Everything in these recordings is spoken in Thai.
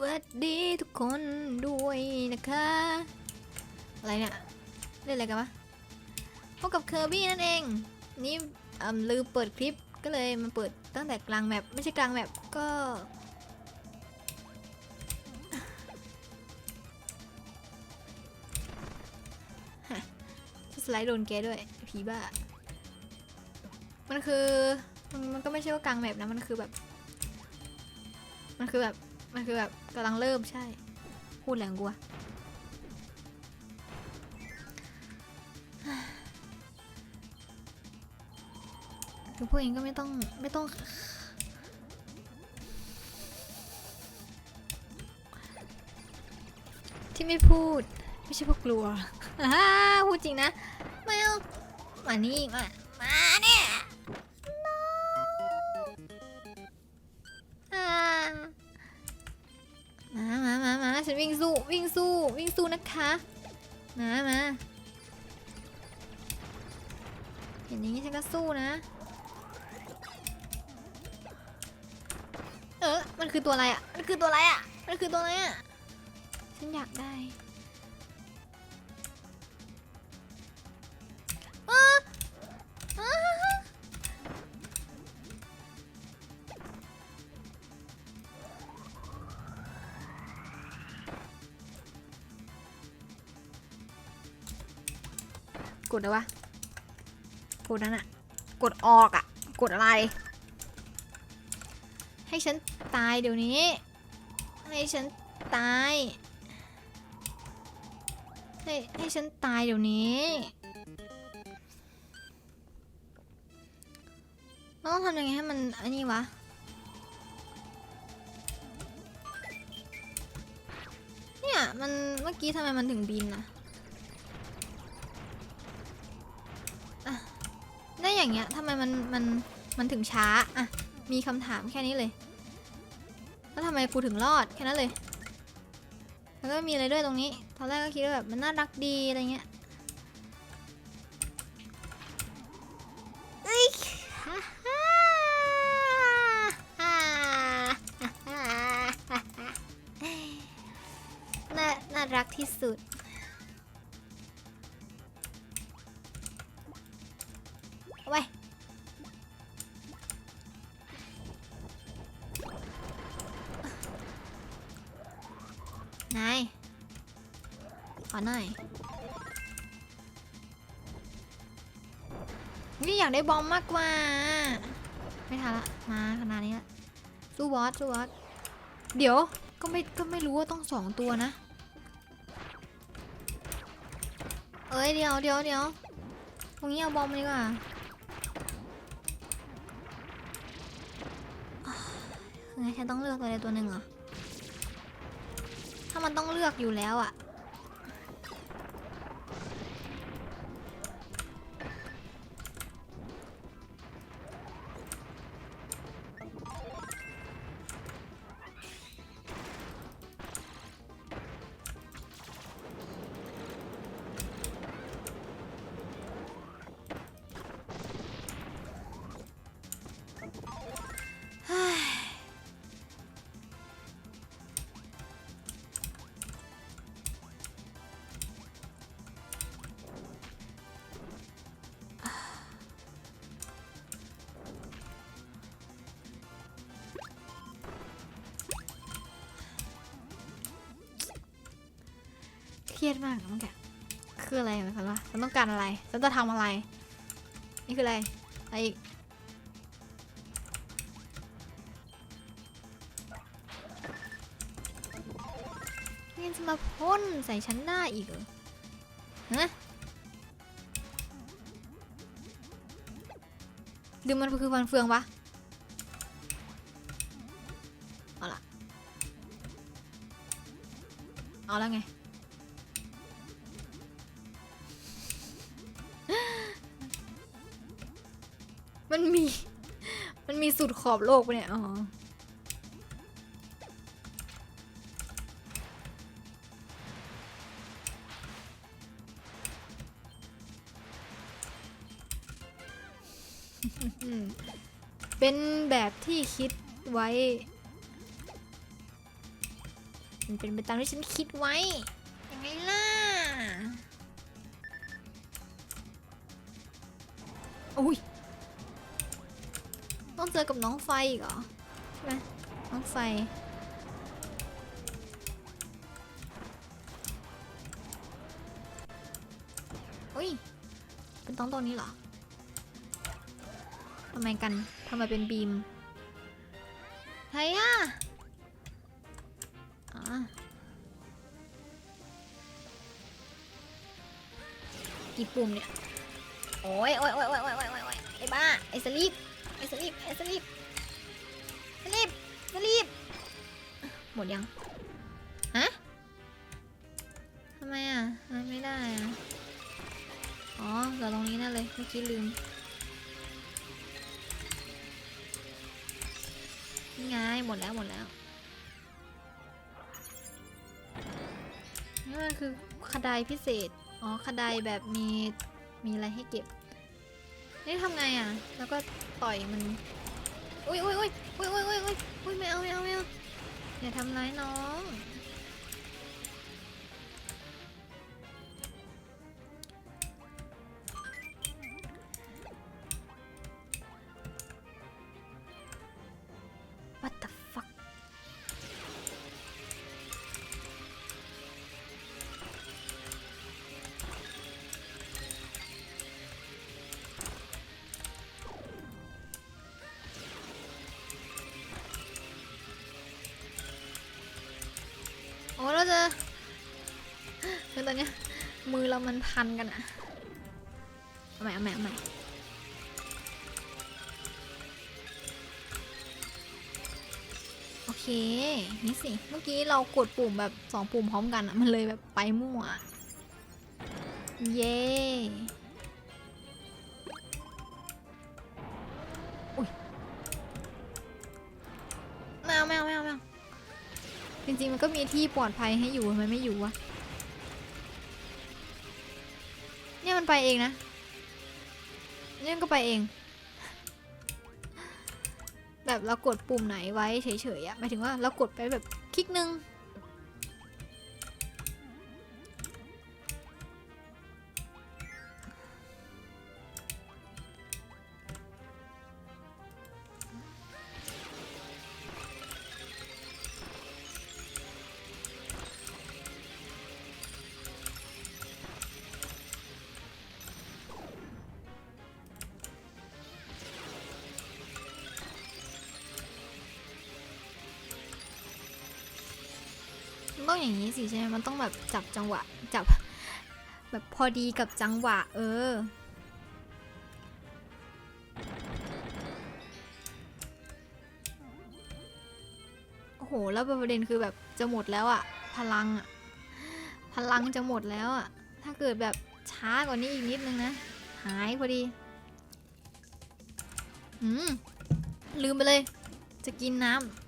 วัสดีทุกคนด้วยนะคะ อะไรเนี่ย เล่นอะไรกันวะพบกับเคอร์บี้นั่นเอง นี่อืมลืมเปิดคลิปก็เลยมาเปิดตั้งแต่กลางแมปไม่ใช่กลางแมปก็ฮะสไลด์โดนแกด้วย ผีบ้า มันคือมมันก็ไม่ใช่ว่ากลางแมปนะ มันคือแบบ มันคือแบบ มันคือแบบกำลังเริ่มใช่ พูดแรงกลัวคือพวกเองก็ไม่ต้องไม่ต้อง ที่ไม่พูด ไม่ใช่พวกกลัวอ่าพูดจริงนะ ไม่เอามานี่มา ฉันวิ่งสู้วิ่งสู้วิ่งสู้นะคะมามาเห็นอย่างนี้ฉันก็สู้นะ เออมันคือตัวอะไรอะ มันคือตัวอะไรอะ มันคือตัวอะไรอะ ฉันอยากได้ กดอะไรวะ กดนั้นอะกดออกอะกดอะไร ให้ฉันตายเดี๋ยวนี้ ให้ฉันตาย ให้ให้ฉันตายเดี๋ยวนี้ต้องทำยังไงให้มันอันนี้วะเนี่ยมันเมื่อกี้ทำไมมันถึงบินอะอะ ได้อย่างเงี้ยทำไมมันมันมันถึงช้าอะมีคำถามแค่นี้เลย แล้วทำไมกูถึงรอดแค่นั้นเลย แล้วก็มีอะไรด้วยตรงนี้ ตอนแรกก็คิดว่าแบบมันน่ารักดีอะไรเงี้ย หน่อย นี่อยากได้บอมมากกว่า ไม่ทันละ มาขนาดนี้ละสู้บอสสู้บอส เดี๋ยว ก็ไม่ก็ไม่รู้ว่าต้องสองตัวนะ เอ้ยเดี๋ยวเดี๋ยวเดี๋ยวตรงนี้เอาบอมดีกว่าไงฉันต้องเลือกตัวใดตัวหนึ่งเหรอ ถ้ามันต้องเลือกอยู่แล้วอะ เครียดมากน้องแกคืออะไรหมายความว่าฉันต้องการอะไร ฉันจะทำอะไร นี่คืออะไร อะไรอีกนี่จะมาพ่นใส่ฉันได้อีกเหรอฮะดึงมันคือฟันเฟืองปะเอาละเอาแล้วไง มันมี มันมีสุดขอบโลกปะเนี่ย อ๋อ เป็นแบบที่คิดไว้ มันเป็นไปตามที่ฉันคิดไว้ ต้องเจอกับน้องไฟอีกเหรอใช่ไหมน้องไฟอุ้ย เป็นต้องตรงนี้เหรอทำไมกันทำไมเป็นบีมใครอะกี่ปุ่มเนี่ย โอ้ยโอ้ยโอ้ยโอ้ยโอ้ยโอ้ยไอ้บ้า ไอ้สลิป อ้สลีปไอ้สลีปสลีปสลีปหมดยังฮะทำไมอะทำไมไม่ได้อะอ๋อเหลือตรงนี้นั่นเลยเมื่อกี้ลืมนี่ไงหมดแล้วหมดแล้วนี่มันคือคดายพิเศษ อ๋อคดายแบบมี มีอะไรให้เก็บ นี่ทำไงอะ แล้วก็ ต่อยมัน อุ้ยอุ้ยอุ้ยอุ้ยอุ้ยอุ้ยอุ้ยไม่เอาไม่เอาไม่เอาอย่าทำร้ายน้อง โอ้เราจะคือตอนเนี้ยมือเรามันพันกันอะเอาใหม่เอาใหม่เอาใหม่โอเค นี่สิ เมื่อกี้เรากดปุ่มแบบสองปุ่มพร้อมกันอะมันเลยแบบไปมั่วอะเย้ จริงๆมันก็มีที่ปลอดภัยให้อยู่ทำไมไม่อยู่วะ เนี่ยมันไปเองนะ เนี่ยก็ไปเอง แบบเรากดปุ่มไหนไว้เฉยๆอะหมายถึงว่าเรากดไปแบบคลิกหนึ่ง ต้องอย่างนี้สิใช่ไหมมันต้องแบบจับจังหวะ จับ แบบพอดีกับจังหวะ เออ โอ้โห แล้วประเด็นคือแบบจะหมดแล้วอะพลังอะพลังจะหมดแล้วอะถ้าเกิดแบบช้ากว่านี้อีกนิดนึงนะ หายพอดี อืม ลืมไปเลย จะกินน้ำ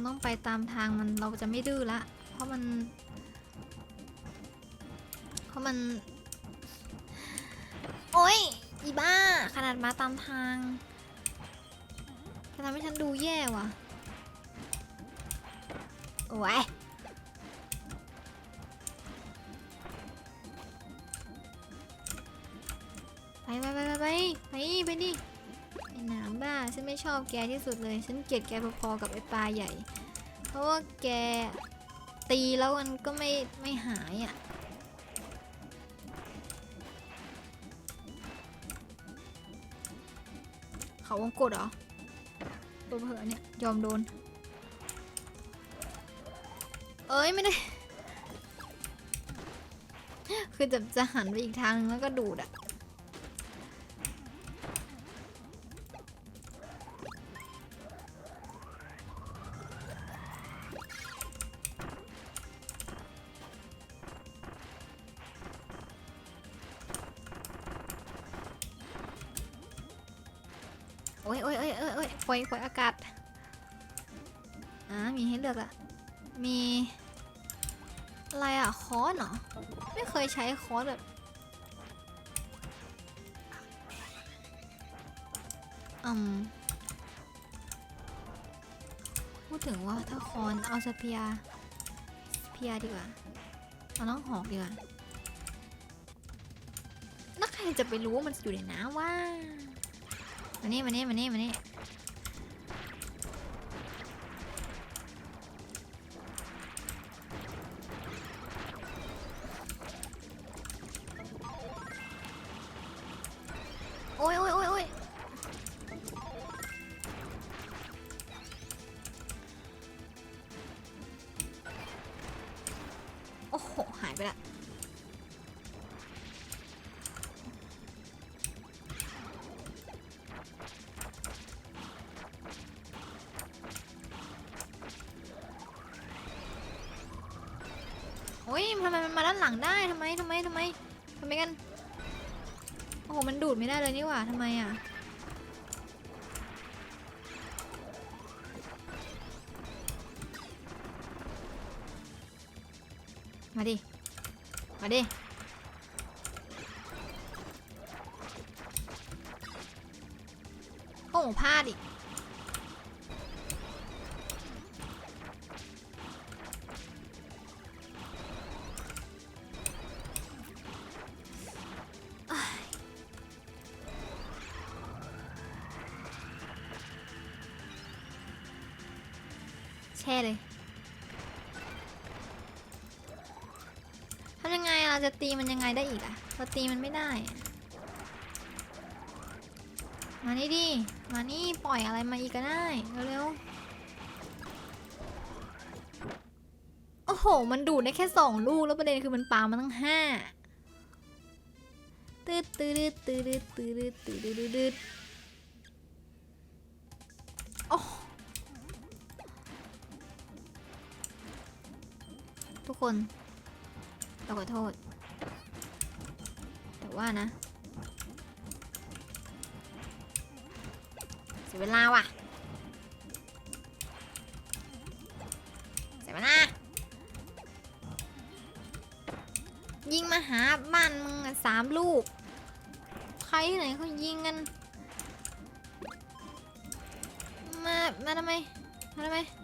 งต้องไปตามทางมันเราจะไม่ดื้อละ เพราะมัน เพราะมัน โอ๊ยอีบ้า ขนาดมาตามทางจะทำให้ฉันดูแย่ว่ะ โอ้ยไปไปไปไปไปไปไปดิไอ้หนาม บ้า ฉันไม่ชอบแกที่สุดเลย ฉันเกลียดแกพอๆกับไอ้ปลาใหญ่ เพราะว่าแกตีแล้วมันก็ไม่ไม่หายอะ่ะ เขาวงกดเหรอ ตัวเผลอเนี่ย ยอมโดน เอ้ย ไม่ได้ คือจะจะหันไปอีกทางแล้วก็ดูดอะโยโอ้ยอากาศ อ่า มีให้เลือกอะมี อะไรอะคอร์สเหรอ ไม่เคยใช้คอร์สแบบอืมพูดถึงว่าถ้าคอนเอาสเปียสเปียดีกว่า เอาน้องหอกดีกว่าแล้วใครจะไปรู้ว่ามันอยู่ในน้ำว่ามานี่มานี่มานี่มานี่ โอ้ยทำไมมันมาด้านหลังได้ทำไมทำไมทำไมทำไมกัน โอ้โห มันดูดไม่ได้เลยนี่หว่าทำไมอะ มาดิ มาดิโอ้โหพลาดอีก แช่เลยทำยังไงเราจะตีมันยังไงได้อีกอะเราตีมันไม่ได้ มานี่ดิ มานี่ปล่อยอะไรมาอีกก็ได้ เร็วๆ โอ้โห มันดูดได้แค่สองลูก แล้วประเด็นคือมันปามาตั้งห้าตืดตืดตืดตืดตืดตืดตืดโอ้โห ทุกคนเราขอโทษ แต่ว่านะเสียเวลาว่ะเสียเวลายิงมาหาบ้านมึงสามลูก ใครที่ไหนเขายิงกัน มา มาทำไม มาทำไม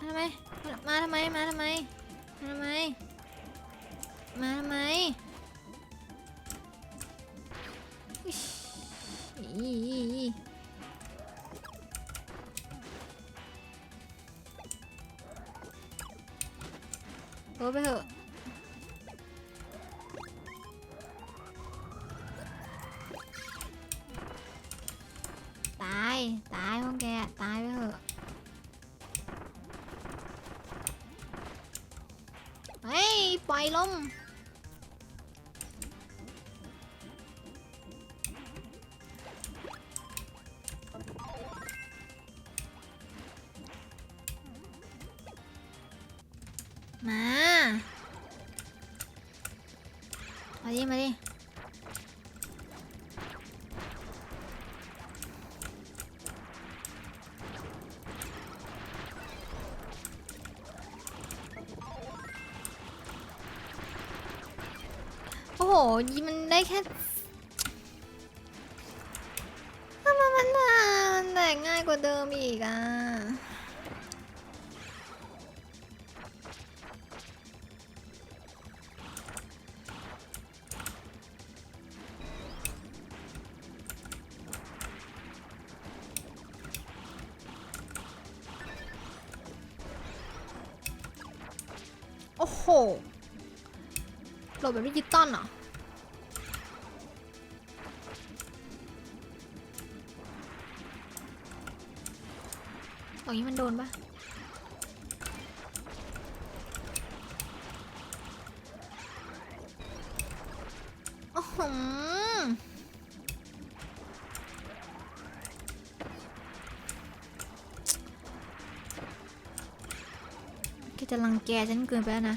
มาทำไม มาทำไม มาทำไม มาทำไม มาทำไมอีโอ้ไปเถอะ ล่ม ยิงมันได้แค่ทำไมมันนานแต่ง่ายกว่าเดิมอีกอะโอ้โหโหลดแบบดิจิตอลเหรอ ตรงนี้มันโดนปะโอ้โหแกจะรังแกฉันเกินไปแล้วนะ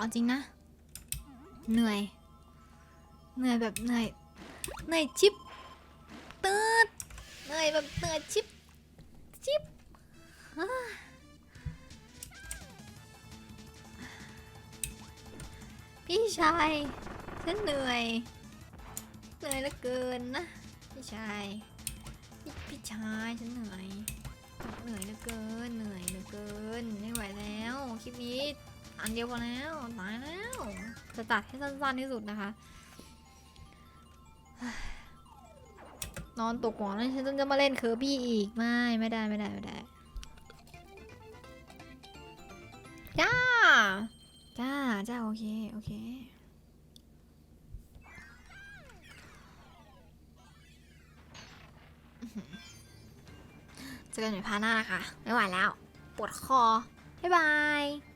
เอาจริงนะ เหนื่อย เหนื่อยแบบเหนื่อย เหนื่อยชิปตืดเหนื่อยแบบเหนื่อยชิปชิปพี่ชายฉันเหนื่อยเหนื่อยเหลือเกินนะพี่ชายพพี่ชายฉันเหนื่อยเหนื่อยเหลือเกินเหนื่อยเหลือเกินไม่ไหวแล้วคลิปนี้ อันเดียวพอแล้วตายแล้ว จะตัดให้สั้นๆที่สุดนะคะ นอนตกหมอนแล้วฉันจะมาเล่นเคอร์บี้อีกไม่ไม่ได้ไม่ได้ไม่ได้จ้าจ้าจ้าโอเคโอเคเจอกันใหม่พาหน้านะคะไม่ไหวแล้ว ปวดคอ บ๊ายบาย